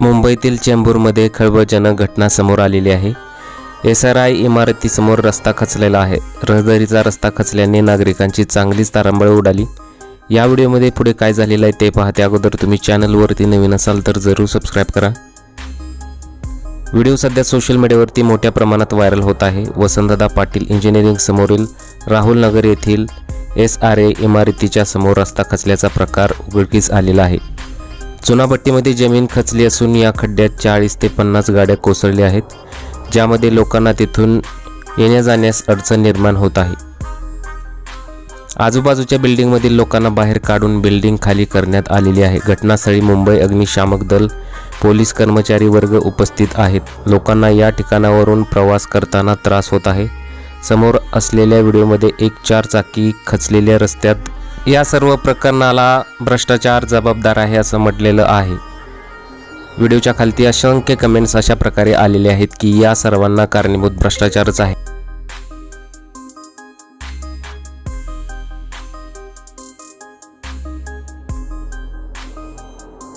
मुंबईतील चेंबूरमध्ये खळबळजनक घटना समोर आलेली आहे. एस आर आय इमारतीसमोर रस्ता खचलेला आहे. रहदारीचा रस्ता खचल्याने नागरिकांची चांगलीच तारांबळ उडाली. या व्हिडिओमध्ये पुढे काय झालेलं आहे ते पाहते अगोदर तुम्ही चॅनलवरती नवीन असाल तर जरूर सबस्क्राईब करा. व्हिडिओ सध्या सोशल मीडियावरती मोठ्या प्रमाणात व्हायरल होत आहे. वसंतदा पाटील इंजिनिअरिंग समोरील राहुल नगर येथील एस आर ए इमारतीच्या समोर रस्ता खचल्याचा प्रकार उघडकीस आलेला आहे. चुनाभट्टीमध्ये जमीन खचली असून या खड्ड्यात चाळीस ते पन्नास गाड्या कोसळल्या आहेत ज्यामध्ये लोकांना तिथून येण्या जाण्यास अडचण निर्माण होत आहे. आजूबाजूच्या बिल्डिंगमधील लोकांना बाहेर काढून बिल्डिंग खाली करण्यात आलेली आहे. घटनास्थळी मुंबई अग्निशामक दल पोलीस कर्मचारी वर्ग उपस्थित आहेत. लोकांना या ठिकाणावरून प्रवास करताना त्रास होत आहे. समोर असलेल्या व्हिडिओमध्ये एक चार चाकी खचलेल्या रस्त्यात या सर्व प्रकरणाला भ्रष्टाचार जबाबदार आहे असं म्हटलेलं आहे. व्हिडिओच्या खालती असंख्य कमेंट्स अशा प्रकारे आलेले आहेत की या सर्वांना कारणीभूत भ्रष्टाचारच आहे.